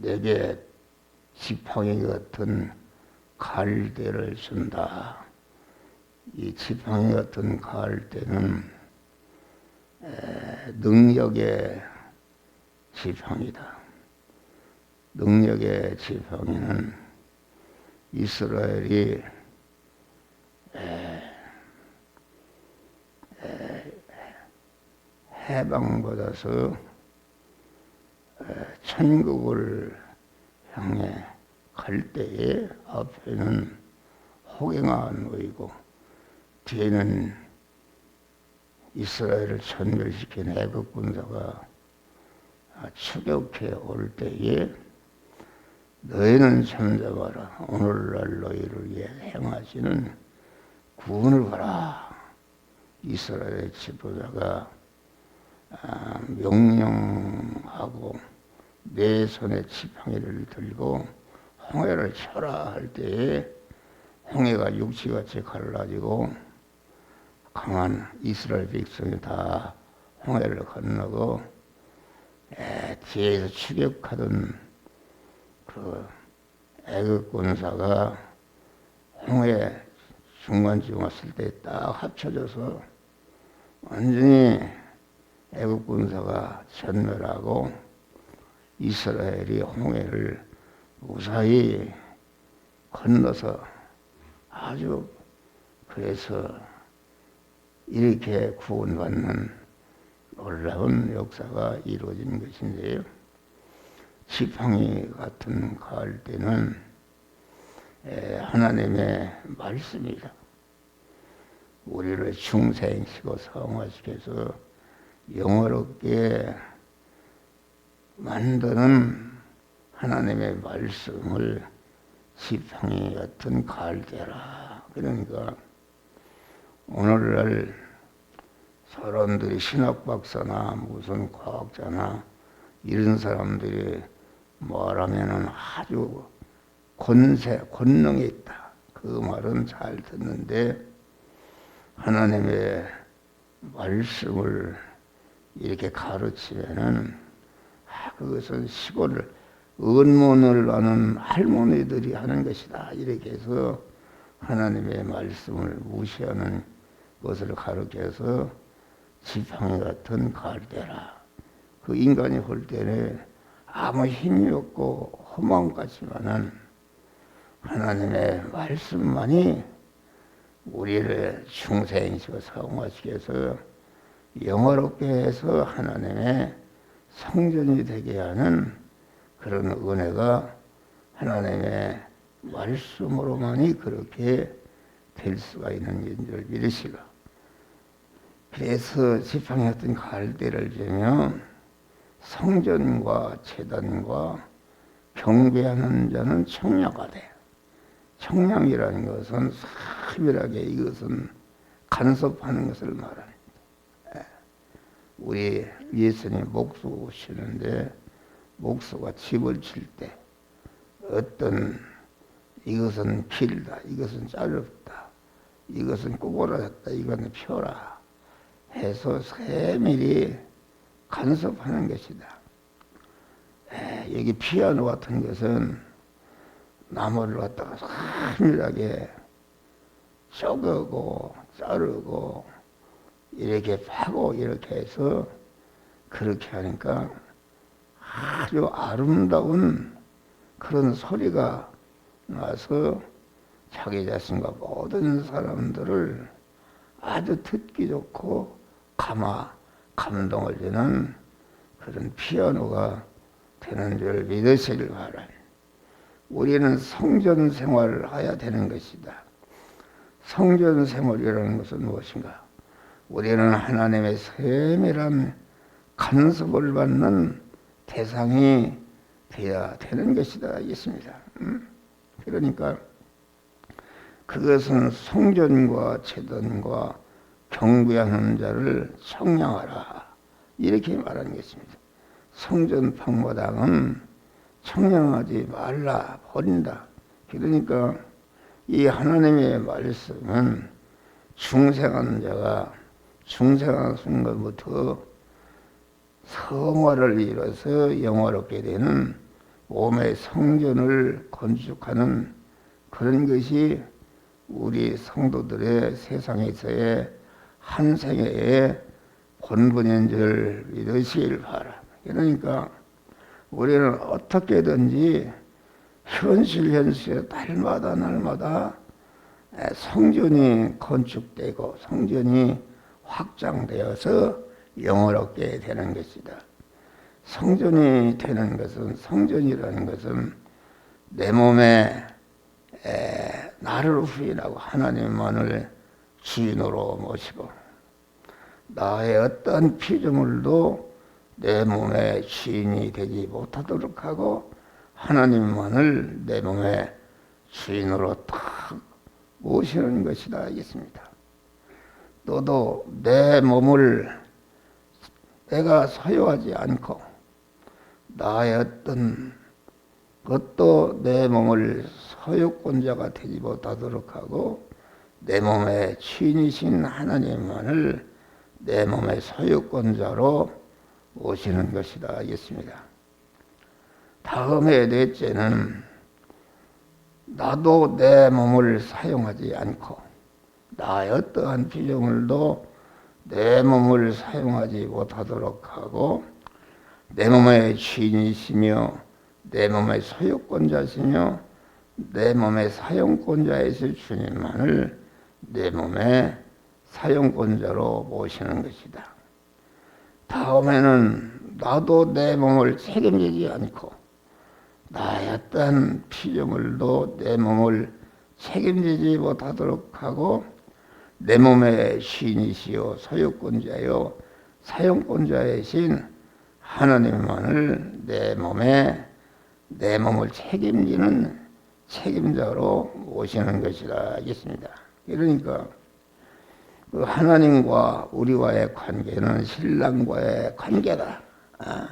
내게 지팡이 같은 갈대를 준다. 이 지팡이 같은 갈대는 능력의 지팡이다. 능력의 지팡이는 이스라엘이 해방받아서 천국을 향해 갈 때에 앞에는 호갱아 놓이고 뒤에는 이스라엘을 전멸시킨 애국 군사가 추격해 올 때에 너희는 잠잠하라. 오늘날 너희를 위해 행하시는 구원을 봐라. 이스라엘의 지도자가 아, 명령하고 내 손에 지팡이를 들고 홍해를 쳐라 할 때에 홍해가 육지같이 갈라지고 강한 이스라엘 백성이 다 홍해를 건너고 에, 뒤에서 추격하던 그 애국 군사가 홍해 중간쯤 왔을 때 딱 합쳐져서 완전히 애국 군사가 전멸하고 이스라엘이 홍해를 무사히 건너서 아주 그래서 이렇게 구원받는 놀라운 역사가 이루어진 것인데요. 지팡이 같은 가을 때는 하나님의 말씀이다. 우리를 중생시고 성화시켜서 영어롭게 만드는 하나님의 말씀을 지팡이 같은 갈대라. 그러니까 오늘날 사람들이 신학 박사나 무슨 과학자나 이런 사람들이 말하면은 아주 권세, 권능이 있다. 그 말은 잘 듣는데 하나님의 말씀을 이렇게 가르치면은 아, 그것은 시골을 은문을 아는 할머니들이 하는 것이다. 이렇게 해서 하나님의 말씀을 무시하는 것을 가르쳐서 지팡이 같은 갈대라. 그 인간이 볼 때는 아무 힘이 없고 허망 같지만은 하나님의 말씀만이 우리를 중생시고 성화시켜 서 영어롭게 해서 하나님의 성전이 되게 하는 그런 은혜가 하나님의 말씀으로만이 그렇게 될 수가 있는 줄 믿으시라. 그래서 지팡이였던 갈대를 재면 성전과 재단과 경배하는 자는 청량하대. 청량이라는 것은 사밀하게 이것은 간섭하는 것을. 예. 우리 예수님 목수 시는데 목수가 집을 칠 때 어떤 이것은 길다, 이것은 짧다, 이것은 구부러졌다, 이것은 펴라 해서 세밀히 간섭하는 것이다. 에, 여기 피아노 같은 것은 나무를 갖다가 세밀하게 쪼개고 자르고 이렇게 파고 이렇게 해서 그렇게 하니까 아주 아름다운 그런 소리가 나서 자기 자신과 모든 사람들을 아주 듣기 좋고 감화 감동을 주는 그런 피아노가 되는 줄 믿으시길 바랍니다. 우리는 성전 생활을 해야 되는 것이다. 성전 생활이라는 것은 무엇인가? 우리는 하나님의 세밀한 간섭을 받는 대상이 되어야 되는 것이다. 있습니다. 음? 그러니까 그것은 성전과 제단과 경배하는 자를 청량하라. 이렇게 말하는 것입니다. 성전 방마당은 청량하지 말라 버린다. 그러니까 이 하나님의 말씀은 중생하는 자가 중생하는 순간부터 성화를 이뤄서 영화롭게 되는 몸의 성전을 건축하는 그런 것이 우리 성도들의 세상에서의 한 생애의 본분인 줄 믿으시길 바라. 그러니까 우리는 어떻게든지 현실 현실에 날마다 날마다 성전이 건축되고 성전이 확장되어서 영원롭게 되는 것이다. 성전이 되는 것은 성전이라는 것은 내 몸에 에, 나를 후인하고 하나님만을 주인으로 모시고 나의 어떤 피조물도 내 몸의 주인이 되지 못하도록 하고 하나님만을 내 몸의 주인으로 탁 모시는 것이다 하겠습니다. 너도 내 몸을 내가 소유하지 않고 나의 어떤 것도 내 몸을 소유권자가 되지 못하도록 하고 내 몸의 주인이신 하나님만을 내 몸의 소유권자로 오시는 것이다 하겠습니다. 다음에 넷째는 나도 내 몸을 사용하지 않고 나의 어떠한 피조물도 내 몸을 사용하지 못하도록 하고 내 몸의 주인이시며 내 몸의 소유권자시며 내 몸의 사용권자이실 주님만을 내 몸의 사용권자로 모시는 것이다. 다음에는 나도 내 몸을 책임지지 않고 나의 어떤 피조물도 내 몸을 책임지지 못하도록 하고 내 몸의 신이시요 소유권자요 사용권자이신 하나님만을 내 몸에 내 몸을 책임지는 책임자로 모시는 것이라 하겠습니다. 그러니까 그 하나님과 우리와의 관계는 신랑과의 관계다. 아,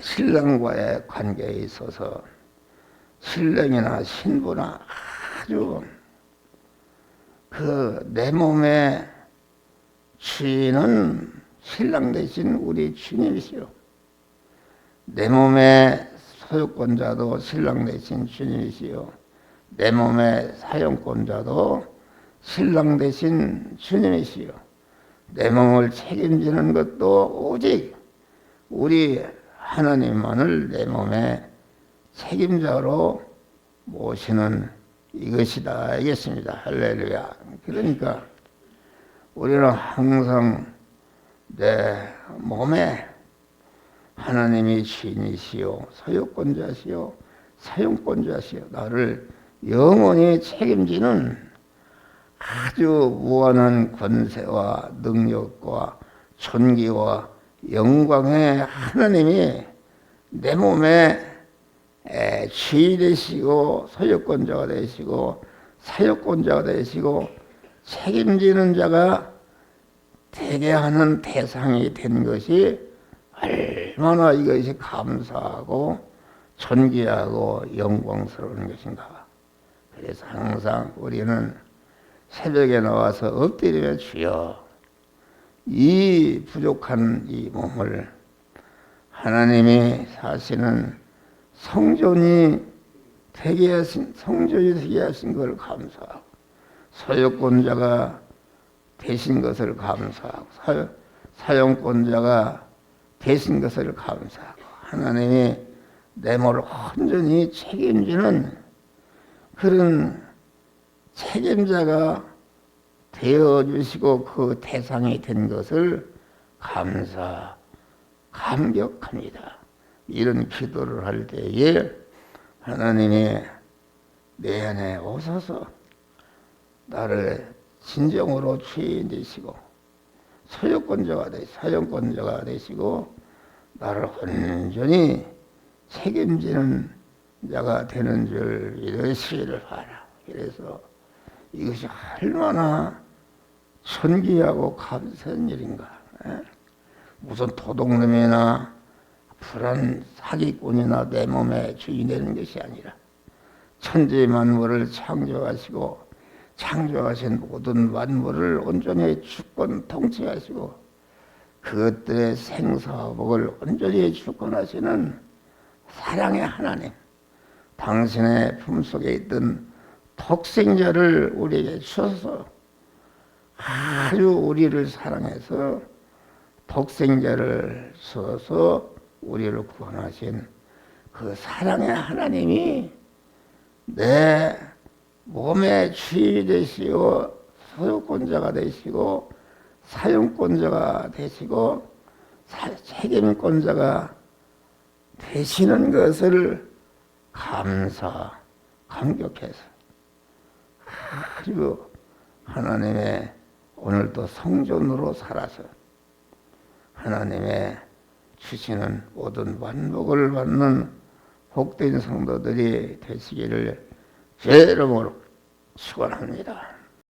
신랑과의 관계에 있어서 신랑이나 신부나 아주 그 내 몸의 주인은 신랑 대신 우리 주님이시요. 내 몸의 소유권자도 신랑 대신 주님이시요. 내 몸의 사용권자도 신랑 대신 주님이시요. 내 몸을 책임지는 것도 오직 우리 하나님만을 내 몸의 책임자로 모시는 이것이다 알겠습니다. 할렐루야. 그러니까 우리는 항상 내 몸에 하나님이 주인이시요 소유권자시요 사용권자시요 나를 영원히 책임지는 아주 무한한 권세와 능력과 존귀와 영광의 하나님이 내 몸에 주인 되시고 소유권자가 되시고 사유권자가 되시고 책임지는 자가 되게 하는 대상이 된 것이 얼마나 이것이 감사하고 존귀하고 영광스러운 것인가. 그래서 항상 우리는 새벽에 나와서 엎드리며 주여 이 부족한 이 몸을 하나님이 사시는 성전이 되게 하신 성전이 되게 하신 걸 감사하고 소유권자가 되신 것을 감사하고 사, 사용권자가 되신 것을 감사하고 하나님이 내 몸을 온전히 책임지는 그런 책임자가 되어 주시고 그 대상이 된 것을 감사 감격합니다. 이런 기도를 할 때에 하나님이 내 안에 오셔서 나를 진정으로 주인 되시고 소유권자가 되 사용권자가 되시고 나를 온전히 책임지는 자가 되는 줄 믿으시기를 바라. 그래서 이것이 얼마나 천기하고 감사한 일인가. 에? 무슨 도둑놈이나 불안 사기꾼이나 내 몸에 주인 되는 것이 아니라 천지 만물을 창조하시고 창조하신 모든 만물을 온전히 주권 통치하시고 그것들의 생사복을 온전히 주권하시는 사랑의 하나님, 당신의 품속에 있던 독생자를 우리에게 주셔서. 아주 우리를 사랑해서 독생자를 주셔서 우리를 구원하신 그 사랑의 하나님이 내 몸의 주인이 되시고 소유권자가 되시고 사용권자가 되시고 사- 책임권자가 되시는 것을 감사, 감격해서 아주 하나님의 오늘도 성전으로 살아서 하나님의 주시는 모든 만복을 받는 복된 성도들이 되시기를 제 이름으로 축원합니다.